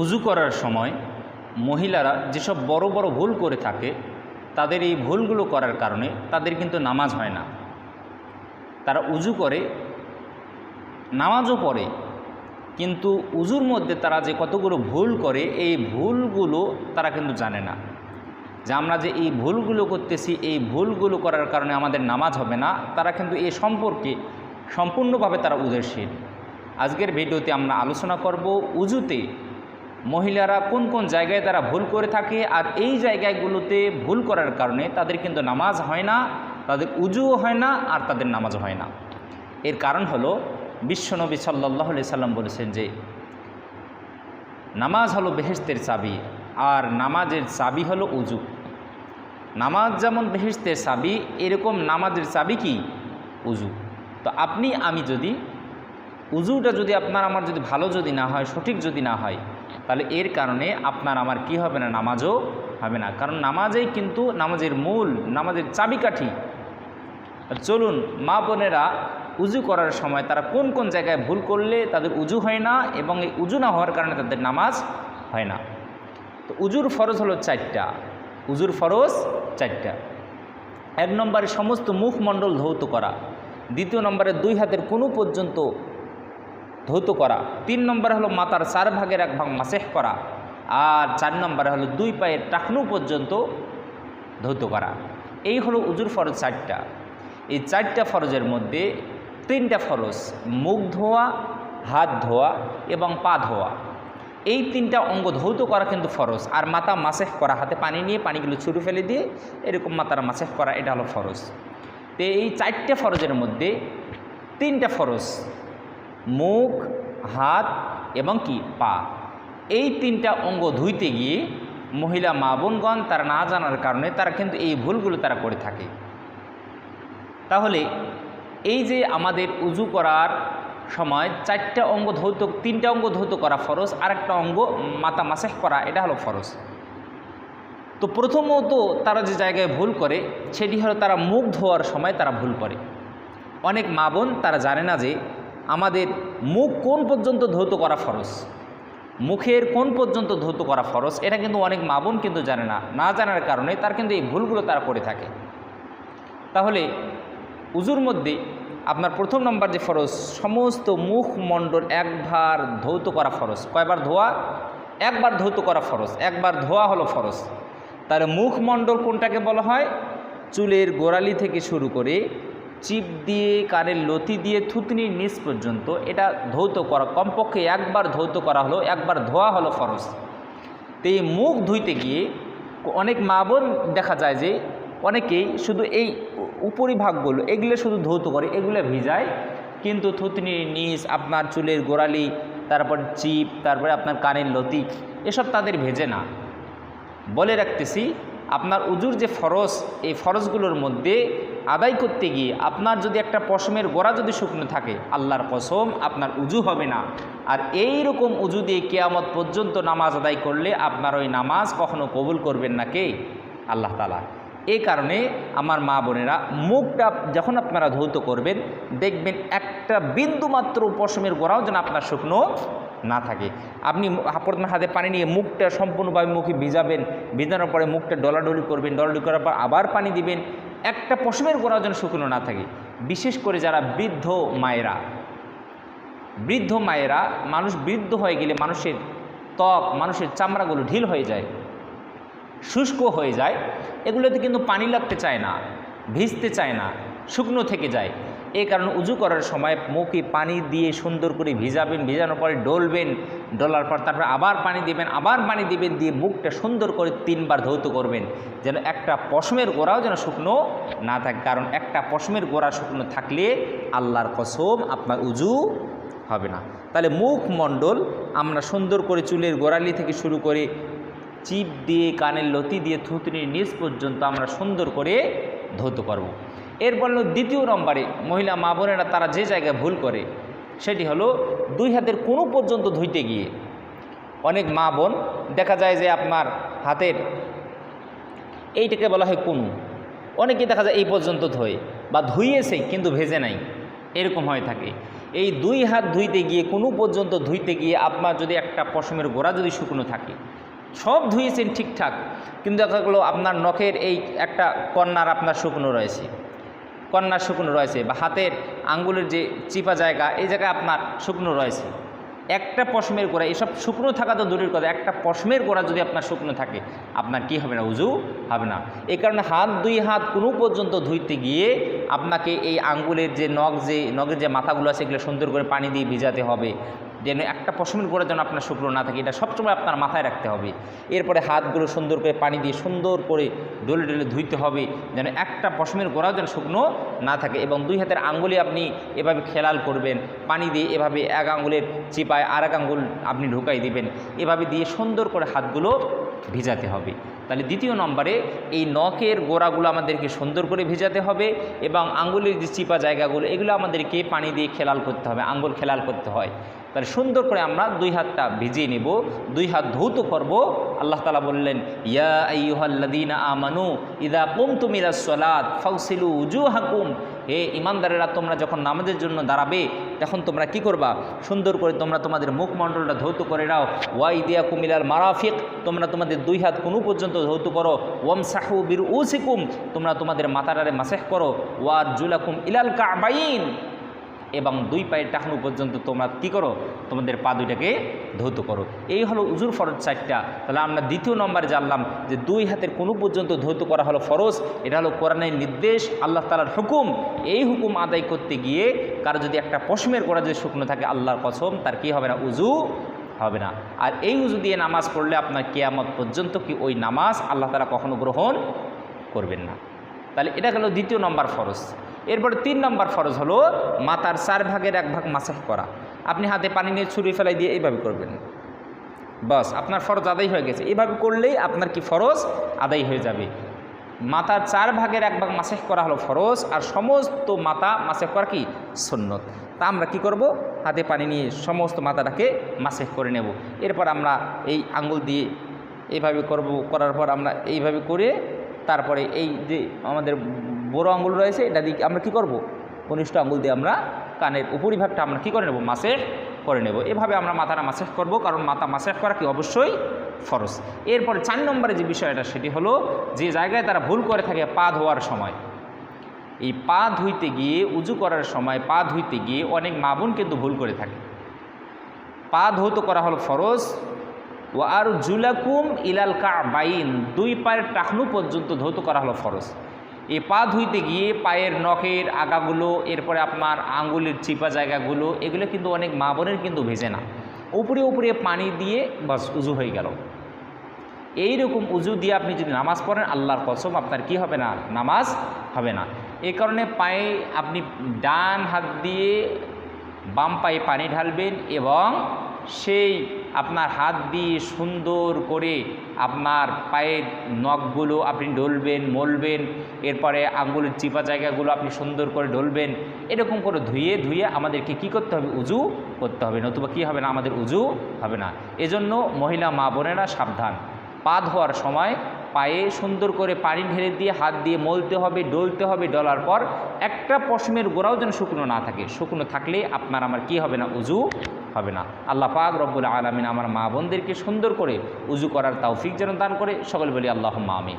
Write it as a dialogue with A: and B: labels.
A: উজু করার সময় মহিলারা যেসব বড় বড় ভুল করে থাকে, তাদের এই ভুলগুলো করার কারণে তাদের কিন্তু নামাজ হয় না। তারা উজু করে, নামাজও পড়ে, কিন্তু উজুর মধ্যে তারা যে কতগুলো ভুল করে, এই ভুলগুলো তারা কিন্তু জানে না। যে আমরা যে এই ভুলগুলো করতেছি, এই ভুলগুলো করার কারণে আমাদের নামাজ হবে না, তারা কিন্তু এ সম্পর্কে সম্পূর্ণভাবে তারা উদাসীন। আজকের ভিডিওতে আমরা আলোচনা করব উজুতে মহিলারা কোন কোন জায়গায় তারা ভুল করে থাকে আর এই জায়গাগুলোতে ভুল করার কারণে তাদের কিন্তু নামাজ হয় না, তাদের উজুও হয় না আর তাদের নামাজ হয় না। এর কারণ হলো বিশ্বনবী সাল্লাহ সাল্লাম বলেছেন যে, নামাজ হলো বেহেস্তের চাবি আর নামাজের চাবি হলো উজু। নামাজ যেমন বেহেস্তের চাবি, এরকম নামাজের চাবি কি? উজু। তো আপনি, আমি যদি, উজুটা যদি আপনার, আমার যদি ভালো যদি না হয়, সঠিক যদি না হয় তাহলে এর কারণে আপনার আমার কি হবে না, নামাজও হবে না। কারণ নামাজেই কিন্তু নামাজের মূল, নামাজের চাবিকাঠি। চলুন, মা বোনেরা উজু করার সময় তারা কোন কোন জায়গায় ভুল করলে তাদের উজু হয় না এবং এই উজু না হওয়ার কারণে তাদের নামাজ হয় না। তো উজুর ফরজ হলো চারটা। উজুর ফরজ চারটা। এক নম্বরে সমস্ত মুখমণ্ডল ধৌত করা। দ্বিতীয় নম্বরে দুই হাতের কোনো পর্যন্ত ধৌত করা। তিন নম্বরে হলো মাথার চার ভাগের এক ভাগ মাসেহ করা। আর চার নম্বরে হলো দুই পায়ের টাকনু পর্যন্ত ধৌত করা। এই হলো উজুর ফরজ চারটা। এই চারটা ফরজের মধ্যে তিনটা ফরজ, মুখ ধোয়া, হাত ধোয়া এবং পা ধোয়া। এই তিনটা অঙ্গ ধৌত করা কিন্তু ফরজ। আর মাথা মাসেহ করা, হাতে পানি নিয়ে পানিগুলো ছুটে ফেলে দিয়ে এরকম মাথার মাসেহ করা, এটা হলো ফরজ। তো এই চারটে ফরজের মধ্যে তিনটা ফরজ মুখ, হাত এবং কি? পা। এই তিনটা অঙ্গ ধুইতে গিয়ে মহিলা মা বোনগণ তারা না জানার কারণে তারা কিন্তু এই ভুলগুলো তারা করে থাকে। তাহলে এই যে আমাদের উজু করার সময় চারটা অঙ্গ ধৌত, তিনটা অঙ্গ ধৌত করা ফরজ আর একটা অঙ্গ মাথা মাসেহ করা, এটা হলো ফরজ। তো প্রথমত তারা যে জায়গায় ভুল করে, সেটি হলো তারা মুখ ধোয়ার সময় তারা ভুল করে। অনেক মা বোন তারা জানে না যে আমাদের মুখ কোন পর্যন্ত ধৌত করা ফরজ? মুখের কোন পর্যন্ত ধৌত করা ফরজ? এটা কিন্তু অনেক মা বোন কিন্তু জানে না। না জানার কারণে তার কিন্তু এই ভুলগুলো তারা করে থাকে। তাহলে উজুর মধ্যে আপনার প্রথম নম্বর যে ফরজ, সমস্ত মুখমণ্ডল একবার ধৌত করা ফরজ। কয়বার ধোয়া? একবার ধৌত করা ফরজ। একবার ধোয়া হলো ফরজ। তাহলে মুখমণ্ডল কোনটাকে বলা হয়? চুলের গোড়ালি থেকে শুরু করে চিপ দিয়ে, কানের লতি দিয়ে, থুতনির নিচ পর্যন্ত। এটা ধৌত করা, কমপক্ষে একবার ধৌত করা হলো, একবার ধোয়া হলো ফরজ। তো এই মুখ ধুইতে গিয়ে অনেক মা বোন দেখা যায় যে অনেকেই শুধু এই উপরিভাগগুলো, এগুলো শুধু ধৌত করে, এগুলো ভিজায়। কিন্তু থুতনির নিচ, আপনার চুলের গোড়ালি, তারপর চিপ, তারপরে আপনার কানের লতি, এসব তাদের ভেজে না। বলে রাখতেছি, আপনার উজুর যে ফরজ, এই ফরজগুলোর মধ্যে আদায় করতে গিয়ে আপনার যদি একটা পশমের গোড়া যদি শুকনো থাকে, আল্লাহর কসম আপনার উজু হবে না। আর এই রকম উজু দিয়ে কেয়ামত পর্যন্ত নামাজ আদায় করলে আপনার ওই নামাজ কখনো কবুল করবেন না কে? আল্লাহ তালা এই কারণে আমার মা বোনেরা, মুখটা যখন আপনারা ধৌত করবেন, দেখবেন একটা বিন্দু মাত্র পশমের গোড়াও যেন আপনার শুকনো না থাকে। আপনি প্রথমে হাতে পানি নিয়ে মুখটা সম্পূর্ণভাবে মুখে ভিজাবেন, ভিজানোর পরে মুখটা ডলাডলি করবেন, ডলাডলি করার পর আবার পানি দিবেন। একটা পশমের গোড়াও যেন শুকনো না থাকে। বিশেষ করে যারা বৃদ্ধ মায়েরা। বৃদ্ধ মায়েরা, মানুষ বৃদ্ধ হয়ে গেলে মানুষের ত্বক, মানুষের চামড়াগুলো ঢিল হয়ে যায়, শুষ্ক হয়ে যায়। এগুলোতে কিন্তু পানি লাগতে চায় না, ভিজতে চায় না, শুকনো থেকে যায়। এই কারণে উজু করার সময় মুখে পানি দিয়ে সুন্দর করে ভিজাবেন, ভিজানোর পরে ডলবেন, ডলার পর তারপরে আবার পানি দিবেন, আবার পানি দিবেন, দিয়ে মুখটা সুন্দর করে তিনবার ধৌত করবেন, যেন একটা পশমের গোড়াও যেন শুকনো না থাকে কারণ একটা পশমের গোড়া শুকনো থাকলে আল্লাহর কসম আপনার উজু হবে না তাহলে মুখমণ্ডল আমরা সুন্দর করে চুলের গোড়ালি থেকে শুরু করে চিপ দিয়ে, কানের লতি দিয়ে থুতনির নিচ পর্যন্ত আমরা সুন্দর করে ধৌত করব। এর বলল দ্বিতীয় নম্বরে মহিলা মা বোনেরা তারা যে জায়গায় ভুল করে, সেটি হলো দুই হাতের কোনো পর্যন্ত ধুইতে গিয়ে। অনেক মা বোন দেখা যায় যে আপনার হাতের এইটাকে বলা হয় কুনু। অনেকে দেখা যায় এই পর্যন্ত ধোয় বা ধুইয়েছে কিন্তু ভেজে নাই। এরকম হয়ে থাকে। এই দুই হাত ধুইতে গিয়ে কোনো পর্যন্ত ধুইতে গিয়ে আপনার যদি একটা পশমের গোড়া যদি শুকনো থাকে, সব ধুয়েছেন ঠিকঠাক, কিন্তু দেখা গেলো আপনার নখের এই একটা কন্যার আপনার শুকনো রয়েছে। কন্যার শুকনো রয়েছে বা হাতের আঙ্গুলের যে চিপা জায়গা, এই জায়গায় আপনার শুকনো রয়েছে। একটা পশমের গোড়া এসব শুকনো থাকা তো দূরের কথা, একটা পশমের গোড়া যদি আপনার শুকনো থাকে, আপনার কি হবে না, উজু হবে না। এই কারণে হাত, দুই হাত কোনো পর্যন্ত ধুইতে গিয়ে আপনাকে এই আঙ্গুলের যে নখ যে, নখের যে মাথাগুলো আছে, এগুলো সুন্দর করে পানি দিয়ে ভিজাতে হবে। যেন একটা পশমের গোড়া যেন আপনার শুকনো না থাকে, এটা সবসময় আপনার মাথায় রাখতে হবে। এরপরে হাতগুলো সুন্দর করে পানি দিয়ে সুন্দর করে ডলে ডলে ধুইতে হবে, যেন একটা পশমের গোড়াও যেন শুকনো না থাকে এবং দুই হাতের আঙ্গুলে আপনি এভাবে খেলাল করবেন, পানি দিয়ে এভাবে এক আঙ্গুলের চিপায় আর এক আঙ্গুল আপনি ঢুকাই দিবেন, এভাবে দিয়ে সুন্দর করে হাতগুলো ভিজাতে হবে। তাহলে দ্বিতীয় নম্বরে এই নখের গোড়াগুলো আমাদেরকে সুন্দর করে ভেজাতে হবে এবং আঙ্গুলের যে চিপা জায়গাগুলো, এগুলো আমাদেরকে পানি দিয়ে খেলাল করতে হবে, আঙ্গুল খেলাল করতে হয়। তাহলে সুন্দর করে আমরা দুই হাতটা ভিজিয়ে নিব, দুই হাত ধৌত করব। আল্লাহ তালা বললেন, ইয়া আমানু ইদা কুম তুমিরা সলাদ ফাউসিলু উজু হাকুম হে ইমানদারেরা তোমরা যখন নামাজের জন্য দাঁড়াবে, তখন তোমরা কি করবা? সুন্দর করে তোমরা তোমাদের মুখমণ্ডলটা ধৌত করে নাও। ওয়াই দিয়া কুমিলার মারাফিক। তোমরা তোমাদের দুই হাত কোনো পর্যন্ত ধৌত করো। ওম সাহু বীর উসিকুম তোমরা তোমাদের মাথাটারে মাসেহ করো। ওয়ার জুলাকুম ইলাল কাবাইন। এবং দুই পায়ের টাকনু পর্যন্ত তোমরা কী করো? তোমাদের পা দুইটাকে ধৌত করো। এই হলো উজুর ফরজ চারটা। তাহলে আমরা দ্বিতীয় নম্বরে জানলাম যে দুই হাতের কোনো পর্যন্ত ধৌত করা হলো ফরজ। এটা হলো কোরআনের নির্দেশ, আল্লাহ তালার হুকুম। এই হুকুম আদায় করতে গিয়ে কারও যদি একটা পশমের করা যদি শুকনো থাকে, আল্লাহর কসম, তার কি হবে না? উজু হবে না। আর এই উজু দিয়ে নামাজ পড়লে আপনার কেয়ামত পর্যন্ত কি ওই নামাজ আল্লাহ তালা কখনো গ্রহণ করবেন না? তাহলে এটা গেল দ্বিতীয় নম্বর ফরজ। এরপরে তিন নম্বর ফরজ হলো মাথার চার ভাগের এক ভাগ মাসাহ করা। আপনি হাতে পানি নিয়ে ছুরি ফেলাই দিয়ে এইভাবে করবেন। বাস, আপনার ফরজ আদায় হয়ে গেছে। এইভাবে করলেই আপনার কি ফরজ? আদায় হয়ে যাবে। মাথার চার ভাগের এক ভাগ মাসেহ করা হলো ফরজ, আর সমস্ত মাথা মাসেহ করা কি? সন্ন্যত তা আমরা কি করব? হাতে পানি নিয়ে সমস্ত মাথাটাকে মাসেহ করে নেব। এরপর আমরা এই আঙ্গুল দিয়ে এইভাবে করব, করার পর আমরা এইভাবে করে তারপরে এই যে আমাদের বড় আঙ্গুল রয়েছে, এটা দিয়ে আমরা কি করব? কনিষ্ঠ আঙ্গুল দিয়ে আমরা কানের উপরিভাগটা আমরা কি করে নেব? মাসেহ করে নেব। এভাবে আমরা মাথাটা মাসেহ করব, কারণ মাথা মাসেহ করা কি অবশ্যই ফরজ। এরপরে চার নম্বরে যে বিষয়টা, সেটি হলো যে জায়গায় তারা ভুল করে থাকে, পা ধোয়ার সময়। এই পা ধুইতে গিয়ে, উজু করার সময় পা ধুইতে গিয়ে অনেক মা বোন কিন্তু ভুল করে থাকে। পা ধৌত করা হলো ফরজ। ও আর জুলাকুম ইলাল কা বাইন দুই পায়ের টাকনু পর্যন্ত ধৌত করা হলো ফরজ। এই পা ধুইতে গিয়ে পায়ের নখের আগাগুলো, এরপরে আপনার আঙ্গুলের চিপা জায়গাগুলো, এগুলো কিন্তু অনেক মা বোনের কিন্তু ভেজে না। উপরে উপরে পানি দিয়ে বাস উজু হয়ে গেল। এই রকম উজু দিয়ে আপনি যদি নামাজ পড়েন, আল্লাহর কসম আপনার কি হবে না, নামাজ হবে না। এই কারণে পায়ে আপনি ডান হাত দিয়ে বাম পায়ে পানি ঢালবেন এবং সেই আপনার হাত দিয়ে সুন্দর করে আপনার পায়ের নখগুলো আপনি ডলবেন, মলবেন, এরপরে আঙ্গুলের চিপা জায়গাগুলো আপনি সুন্দর করে ডলবেন, এরকম করে ধুয়ে ধুয়ে আমাদেরকে কি করতে হবে? উজু করতে হবে। নতুবা কী হবে না? আমাদের উজু হবে না। এজন্য মহিলা, মা বোনেরা সাবধান। পা ধোয়ার সময় পায়ে সুন্দর করে পানি ঢেলে দিয়ে হাত দিয়ে মলতে হবে, ডলতে হবে, ডলার পর একটা পশমের গোড়াও যেন শুকনো না থাকে। শুকনো থাকলে আপনার আমার কি হবে না? উজু হবে না। আল্লাহ পাক রব্বুল আলমিন আমার মা বোনদেরকে সুন্দর করে উজু করার তাও ফিক যেন দান করে। সকল বলি আল্লাহ আমি